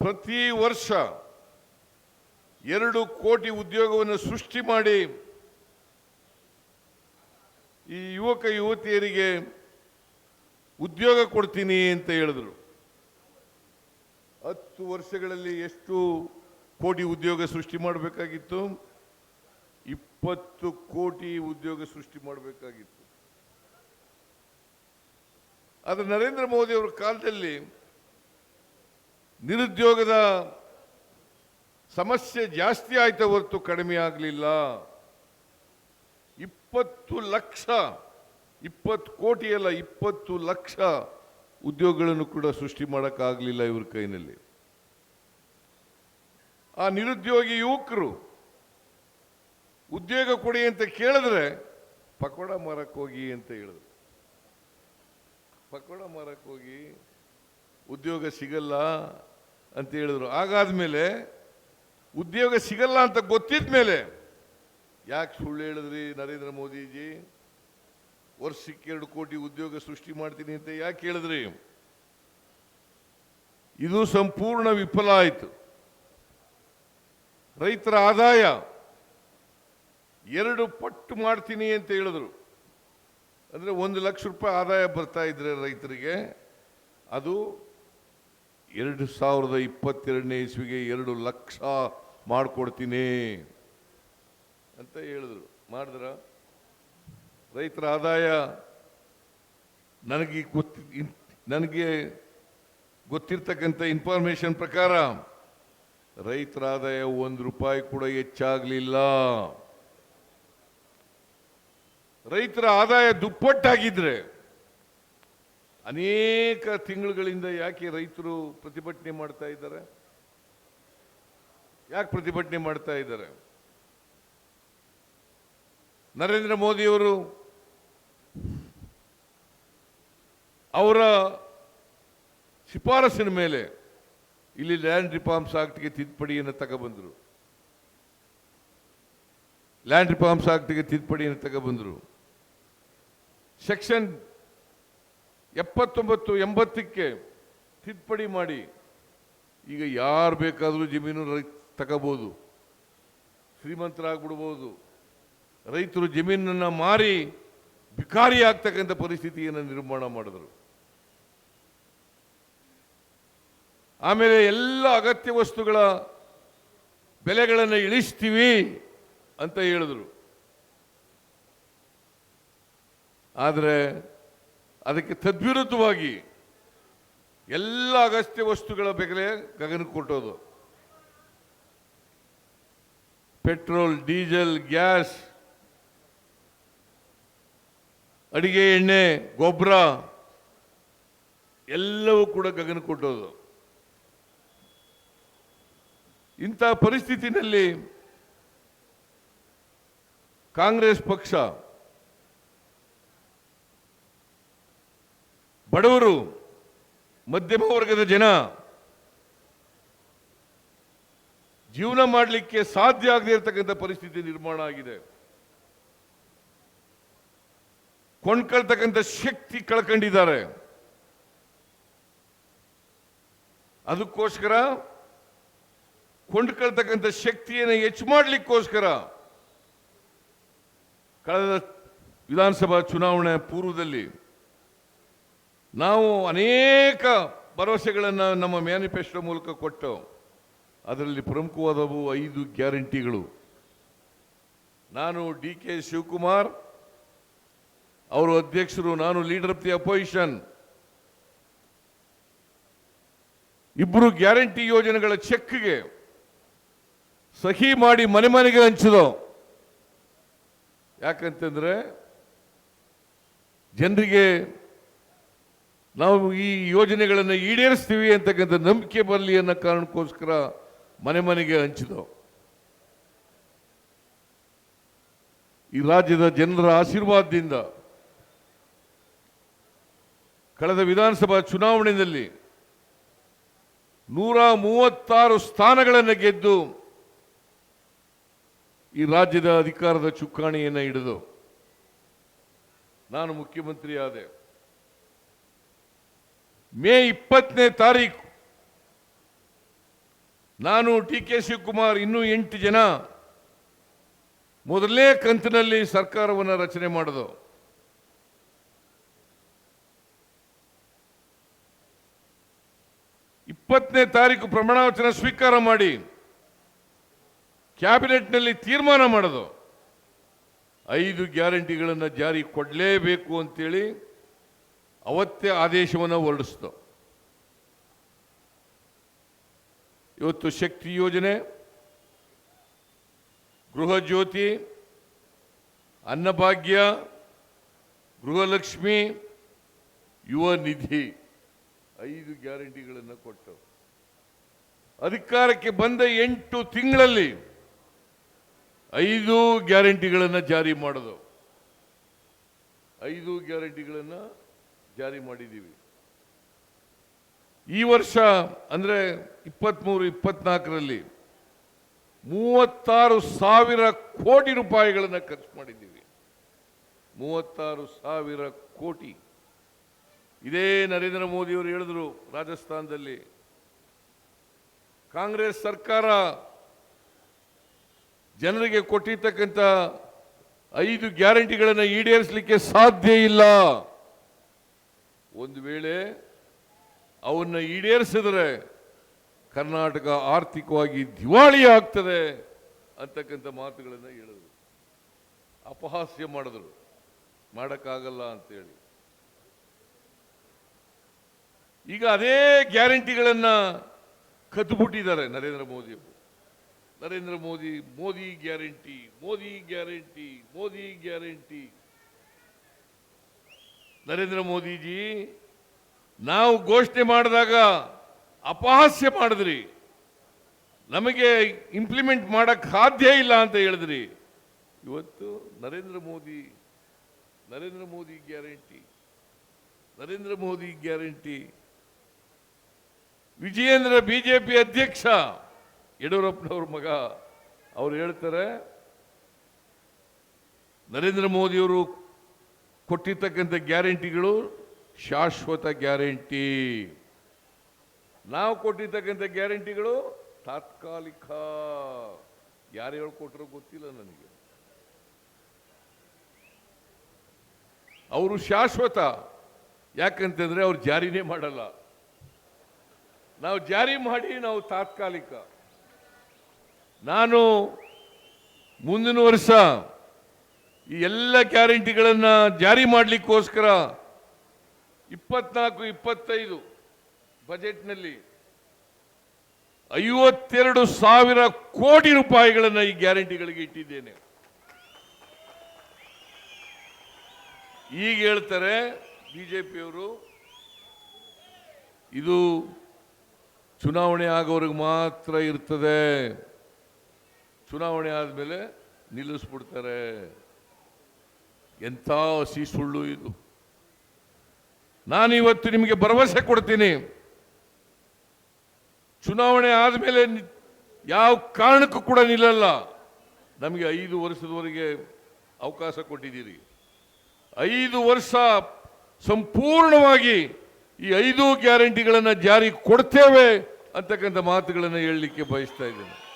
ಪ್ರತಿ ವರ್ಷ ಎರಡು ಕೋಟಿ ಉದ್ಯೋಗವನ್ನು ಸೃಷ್ಟಿ ಮಾಡಿ ಈ ಯುವಕ ಯುವತಿಯರಿಗೆ ಉದ್ಯೋಗ ಕೊಡ್ತೀನಿ ಅಂತ ಹೇಳಿದ್ರು. ಹತ್ತು ವರ್ಷಗಳಲ್ಲಿ ಎಷ್ಟು ಕೋಟಿ ಉದ್ಯೋಗ ಸೃಷ್ಟಿ ಮಾಡಬೇಕಾಗಿತ್ತು? ಇಪ್ಪತ್ತು ಕೋಟಿ ಉದ್ಯೋಗ ಸೃಷ್ಟಿ ಮಾಡಬೇಕಾಗಿತ್ತು. ಆದರೆ ನರೇಂದ್ರ ಮೋದಿ ಅವರ ಕಾಲದಲ್ಲಿ ನಿರುದ್ಯೋಗದ ಸಮಸ್ಯೆ ಜಾಸ್ತಿ ಆಯ್ತಾ ಹೊರತು ಕಡಿಮೆ ಆಗಲಿಲ್ಲ. ಇಪ್ಪತ್ತು ಲಕ್ಷ, ಇಪ್ಪತ್ತು ಕೋಟಿ ಅಲ್ಲ, ಇಪ್ಪತ್ತು ಲಕ್ಷ ಉದ್ಯೋಗಗಳನ್ನು ಕೂಡ ಸೃಷ್ಟಿ ಮಾಡೋಕ್ಕಾಗಲಿಲ್ಲ ಇವ್ರ ಕೈನಲ್ಲಿ. ಆ ನಿರುದ್ಯೋಗಿ ಯುವಕರು ಉದ್ಯೋಗ ಕೊಡಿ ಅಂತ ಕೇಳಿದ್ರೆ, ಪಕೋಡ ಮಾರಕ್ಕೆ ಹೋಗಿ ಅಂತ ಹೇಳಿದ್ರು. ಪಕೋಡ ಮಾರಕ್ಕೆ ಹೋಗಿ ಉದ್ಯೋಗ ಸಿಗಲ್ಲ ಅಂತ ಹೇಳಿದ್ರು. ಹಾಗಾದ್ಮೇಲೆ ಉದ್ಯೋಗ ಸಿಗಲ್ಲ ಅಂತ ಗೊತ್ತಿದ್ದ ಮೇಲೆ ಯಾಕೆ ಸುಳ್ಳು ಹೇಳಿದ್ರಿ ನರೇಂದ್ರ ಮೋದಿಜಿ? ವರ್ಷಕ್ಕೆ ಎರಡು ಕೋಟಿ ಉದ್ಯೋಗ ಸೃಷ್ಟಿ ಮಾಡ್ತೀನಿ ಅಂತ ಯಾಕೆ ಹೇಳಿದ್ರಿ? ಇದು ಸಂಪೂರ್ಣ ವಿಫಲ ಆಯಿತು. ರೈತರ ಆದಾಯ ಎರಡು ಪಟ್ಟು ಮಾಡ್ತೀನಿ ಅಂತ ಹೇಳಿದ್ರು. ಅಂದರೆ ಒಂದು ಲಕ್ಷ ರೂಪಾಯಿ ಆದಾಯ ಬರ್ತಾ ಇದ್ರೆ ರೈತರಿಗೆ, ಅದು ಎರಡು ಸಾವಿರದ ಇಪ್ಪತ್ತೆರಡನೇ ಇಸ್ವಿಗೆ ಎರಡು ಲಕ್ಷ ಮಾಡಿಕೊಡ್ತೀನಿ ಅಂತ ಹೇಳಿದ್ರು. ಮಾಡಿದ್ರ? ರೈತರ ಆದಾಯ ನನಗೆ ಗೊತ್ತಿ ನನಗೆ ಗೊತ್ತಿರ್ತಕ್ಕಂಥ ಇನ್ಫಾರ್ಮೇಷನ್ ಪ್ರಕಾರ ರೈತರ ಆದಾಯ ಒಂದು ರೂಪಾಯಿ ಕೂಡ ಹೆಚ್ಚಾಗಲಿಲ್ಲ. ರೈತರ ಆದಾಯ ದುಪ್ಪಟ್ಟಾಗಿದ್ರೆ ಅನೇಕ ತಿಂಗಳುಗಳಿಂದ ಯಾಕೆ ರೈತರು ಪ್ರತಿಭಟನೆ ಮಾಡ್ತಾ ಇದ್ದಾರೆ? ಯಾಕೆ ಪ್ರತಿಭಟನೆ ಮಾಡ್ತಾ ಇದ್ದಾರೆ? ನರೇಂದ್ರ ಮೋದಿಯವರು ಅವರ ಶಿಫಾರಸಿನ ಮೇಲೆ ಇಲ್ಲಿ ಲ್ಯಾಂಡ್ ರಿಫಾರ್ಮ್ಸ್ ಆಕ್ಟ್ಗೆ ತಿದ್ದುಪಡಿಯನ್ನು ತಗೊಬಂದರು. ಲ್ಯಾಂಡ್ ರಿಫಾರ್ಮ್ಸ್ ಆಕ್ಟ್ಗೆ ತಿದ್ದುಪಡಿಯನ್ನು ತಗೊಬಂದರು. ಸೆಕ್ಷನ್ ಎಪ್ಪತ್ತೊಂಬತ್ತು, ಎಂಬತ್ತಕ್ಕೆ ತಿದ್ದುಪಡಿ ಮಾಡಿ. ಈಗ ಯಾರು ಬೇಕಾದರೂ ಜಮೀನು ರೈ, ತಗೋಬೋದು. ಶ್ರೀಮಂತರಾಗ್ಬಿಡ್ಬೋದು. ರೈತರು ಜಮೀನನ್ನು ಮಾರಿ ಭಿಕಾರಿ ಆಗ್ತಕ್ಕಂಥ ಪರಿಸ್ಥಿತಿಯನ್ನು ನಿರ್ಮಾಣ ಮಾಡಿದರು. ಆಮೇಲೆ ಎಲ್ಲ ಅಗತ್ಯ ವಸ್ತುಗಳ ಬೆಲೆಗಳನ್ನು ಇಳಿಸ್ತೀವಿ ಅಂತ ಹೇಳಿದರು. ಆದರೆ ಅದಕ್ಕೆ ತದ್ವಿರುದ್ಧವಾಗಿ ಎಲ್ಲ ಅಗತ್ಯ ವಸ್ತುಗಳ ಬೆಲೆ ಗಗನಕ್ಕೆ ಕೊಟ್ಟೋದು. ಪೆಟ್ರೋಲ್, ಡೀಸೆಲ್, ಗ್ಯಾಸ್, ಅಡಿಗೆ ಎಣ್ಣೆ, ಗೊಬ್ಬರ, ಎಲ್ಲವೂ ಕೂಡ ಗಗನ ಕೊಟ್ಟೋದು. ಇಂಥ ಪರಿಸ್ಥಿತಿನಲ್ಲಿ ಕಾಂಗ್ರೆಸ್ ಪಕ್ಷ ಬಡವರು, ಮಧ್ಯಮ ವರ್ಗದ ಜನ, ಜೀವನ ಮಾಡಲಿಕ್ಕೆ ಸಾಧ್ಯ ಆಗದೆ ಇರತಕ್ಕಂಥ ಪರಿಸ್ಥಿತಿ ನಿರ್ಮಾಣ ಆಗಿದೆ. ಕೊಂಡ್ಕೊಳ್ತಕ್ಕಂಥ ಶಕ್ತಿ ಕಳ್ಕೊಂಡಿದ್ದಾರೆ. ಅದಕ್ಕೋಸ್ಕರ ಕೊಂಡ್ಕೊಳ್ತಕ್ಕಂಥ ಶಕ್ತಿಯನ್ನು ಹೆಚ್ಚು ಮಾಡಲಿಕ್ಕೋಸ್ಕರ ಕಳೆದ ವಿಧಾನಸಭಾ ಚುನಾವಣೆ ಪೂರ್ವದಲ್ಲಿ ನಾವು ಅನೇಕ ಭರವಸೆಗಳನ್ನು ನಮ್ಮ ಮ್ಯಾನಿಫೆಸ್ಟೋ ಮೂಲಕ ಕೊಟ್ಟು ಅದರಲ್ಲಿ ಪ್ರಮುಖವಾದವು ಐದು ಗ್ಯಾರಂಟಿಗಳು. ನಾನು ಡಿ ಕೆ ಶಿವಕುಮಾರ್, ಅವರು ಅಧ್ಯಕ್ಷರು, ನಾನು ಲೀಡರ್ ಆಫ್ ದಿ ಅಪೋಸಿಷನ್. ಇಬ್ಬರು ಗ್ಯಾರಂಟಿ ಯೋಜನೆಗಳ ಚೆಕ್ಗೆ ಸಹಿ ಮಾಡಿ ಮನೆ ಮನೆಗೆ ಹಂಚಿದೋ. ಯಾಕಂತಂದರೆ ಜನರಿಗೆ ನಾವು ಈ ಯೋಜನೆಗಳನ್ನು ಈಡೇರಿಸ್ತೀವಿ ಅಂತಕ್ಕಂಥ ನಂಬಿಕೆ ಬರಲಿ ಅನ್ನೋ ಕಾರಣಕ್ಕೋಸ್ಕರ ಮನೆ ಮನೆಗೆ ಹಂಚಿದವು. ಈ ರಾಜ್ಯದ ಜನರ ಆಶೀರ್ವಾದದಿಂದ ಕಳೆದ ವಿಧಾನಸಭಾ ಚುನಾವಣೆಯಲ್ಲಿ ನೂರ ಮೂವತ್ತಾರು ಸ್ಥಾನಗಳನ್ನು ಗೆದ್ದು ಈ ರಾಜ್ಯದ ಅಧಿಕಾರದ ಚುಕ್ಕಾಣಿಯನ್ನು ಹಿಡಿದು ನಾನು ಮುಖ್ಯಮಂತ್ರಿ ಆದೆ ಮೇ ಇಪ್ಪತ್ತನೇ ತಾರೀಕು. ನಾನು ಟಿ ಕೆ ಶಿವಕುಮಾರ್ ಇನ್ನೂ ಎಂಟು ಜನ. ಮೊದಲನೇ ಕಂತಿನಲ್ಲಿ ಸರ್ಕಾರವನ್ನು ರಚನೆ ಮಾಡೋದು ಇಪ್ಪತ್ತನೇ ತಾರೀಕು ಪ್ರಮಾಣ ವಚನ ಸ್ವೀಕಾರ ಮಾಡಿ ಕ್ಯಾಬಿನೆಟ್ನಲ್ಲಿ ತೀರ್ಮಾನ ಮಾಡೋದು ಐದು ಗ್ಯಾರಂಟಿಗಳನ್ನು ಜಾರಿ ಕೊಡಲೇಬೇಕು ಅಂತೇಳಿ ಅವತ್ತೇ ಆದೇಶವನ್ನು ಹೊರಡಿಸ್ತು. ಇವತ್ತು ಶಕ್ತಿ ಯೋಜನೆ, ಗೃಹ ಜ್ಯೋತಿ, ಅನ್ನಭಾಗ್ಯ, ಗೃಹಲಕ್ಷ್ಮಿ, ಯುವ ನಿಧಿ ಐದು ಗ್ಯಾರಂಟಿಗಳನ್ನು ಕೊಟ್ಟು. ಅಧಿಕಾರಕ್ಕೆ ಬಂದ ಎಂಟು ತಿಂಗಳಲ್ಲಿ ಐದು ಗ್ಯಾರಂಟಿಗಳನ್ನು ಜಾರಿ ಮಾಡೋದು. ಐದು ಗ್ಯಾರಂಟಿಗಳನ್ನು ಜಾರಿ ಮಾಡಿದ್ದೀವಿ. ಈ ವರ್ಷ ಅಂದರೆ ಇಪ್ಪತ್ತ್ಮೂರು ಇಪ್ಪತ್ನಾಲ್ಕರಲ್ಲಿ ಮೂವತ್ತಾರು ಸಾವಿರ ಕೋಟಿ ರೂಪಾಯಿಗಳನ್ನು ಖರ್ಚು ಮಾಡಿದ್ದೀವಿ. ಮೂವತ್ತಾರು ಸಾವಿರ ಕೋಟಿ. ಇದೇ ನರೇಂದ್ರ ಮೋದಿಯವರು ಹೇಳಿದ್ರು ರಾಜಸ್ಥಾನದಲ್ಲಿ. ಕಾಂಗ್ರೆಸ್ ಸರ್ಕಾರ ಜನರಿಗೆ ಕೊಟ್ಟಿರ್ತಕ್ಕಂಥ ಐದು ಗ್ಯಾರಂಟಿಗಳನ್ನು ಈಡೇರಿಸಲಿಕ್ಕೆ ಸಾಧ್ಯ ಇಲ್ಲ. ಒಂದು ವೇಳೆ ಅವನ್ನ ಈಡೇರಿಸಿದ್ರೆ ಕರ್ನಾಟಕ ಆರ್ಥಿಕವಾಗಿ ದಿವಾಳಿ ಆಗ್ತದೆ ಅಂತಕ್ಕಂಥ ಮಾತುಗಳನ್ನು ಹೇಳಿದ್ರು. ಅಪಹಾಸ್ಯ ಮಾಡಿದ್ರು. ಮಾಡೋಕ್ಕಾಗಲ್ಲ ಅಂತೇಳಿ. ಈಗ ಅದೇ ಗ್ಯಾರಂಟಿಗಳನ್ನು ಕದ್ದುಬಿಟ್ಟಿದ್ದಾರೆ Narendra Modi. Narendra Modi Modi guarantee Modi guarantee Modi guarantee. Narendra Modi ji, ನಾವು ಘೋಷಣೆ ಮಾಡಿದಾಗ ಅಪಹಾಸ್ಯ ಮಾಡಿದ್ರಿ. ನಮಗೆ ಇಂಪ್ಲಿಮೆಂಟ್ ಮಾಡಕ್ ಸಾಧ್ಯ ಇಲ್ಲ ಅಂತ ಹೇಳಿದ್ರಿ. ಇವತ್ತು Narendra Modi Narendra Modi guarantee, Narendra Modi guarantee. Vijayendra P ಅಧ್ಯಕ್ಷ, ಯಡಿಯೂರಪ್ಪನವ್ರ ಮಗ, ಅವ್ರು ಹೇಳ್ತಾರೆ, ನರೇಂದ್ರ ಮೋದಿಯವರು ಕೊಟ್ಟಿರ್ತಕ್ಕಂಥ ಗ್ಯಾರಂಟಿಗಳು ಶಾಶ್ವತ ಗ್ಯಾರಂಟಿ. ನಾವು ಕೊಟ್ಟಿರ್ತಕ್ಕಂಥ ಗ್ಯಾರಂಟಿಗಳು ತಾತ್ಕಾಲಿಕ. ಯಾರು ಹೇಳ್ಕೊಟ್ರೋ ಗೊತ್ತಿಲ್ಲ ನನಗೆ. ಅವರು ಶಾಶ್ವತ. ಯಾಕಂತಂದರೆ ಅವ್ರು ಜಾರಿನೇ ಮಾಡಲ್ಲ. ನಾವು ಜಾರಿ ಮಾಡಿ ನಾವು ತಾತ್ಕಾಲಿಕ. ನಾನು ಮುಂದಿನ ವರ್ಷ ಈ ಎಲ್ಲ ಗ್ಯಾರಂಟಿಗಳನ್ನು ಜಾರಿ ಮಾಡಲಿಕ್ಕೋಸ್ಕರ ಇಪ್ಪತ್ನಾಲ್ಕು, ಇಪ್ಪತ್ತೈದು ಬಜೆಟ್ನಲ್ಲಿ ಐವತ್ತೆರಡು ಸಾವಿರ ಕೋಟಿ ರೂಪಾಯಿಗಳನ್ನು ಈ ಗ್ಯಾರಂಟಿಗಳಿಗೆ ಇಟ್ಟಿದ್ದೇನೆ. ಈಗ ಹೇಳ್ತಾರೆ ಬಿಜೆಪಿಯವರು, ಇದು ಚುನಾವಣೆ ಆಗೋರಿಗೆ ಮಾತ್ರ ಇರ್ತದೆ. ಚುನಾವಣೆ ಆದಮೇಲೆ ನಿಲ್ಲಿಸ್ಬಿಡ್ತಾರೆ. ಎಂಥ ಹಸಿ ಸುಳ್ಳು ಇದು. ನಾನಿವತ್ತು ನಿಮಗೆ ಭರವಸೆ ಕೊಡ್ತೀನಿ. ಚುನಾವಣೆ ಆದಮೇಲೆ ಯಾವ ಕಾರಣಕ್ಕೂ ಕೂಡ ನಿಲ್ಲಲ್ಲ. ನಮಗೆ ಐದು ವರ್ಷದವರೆಗೆ ಅವಕಾಶ ಕೊಟ್ಟಿದ್ದೀರಿ. ಐದು ವರ್ಷ ಸಂಪೂರ್ಣವಾಗಿ ಈ ಐದು ಗ್ಯಾರಂಟಿಗಳನ್ನು ಜಾರಿ ಕೊಡ್ತೇವೆ ಅಂತಕ್ಕಂಥ ಮಾತುಗಳನ್ನು ಹೇಳಲಿಕ್ಕೆ ಬಯಸ್ತಾ ಇದ್ದೇನೆ.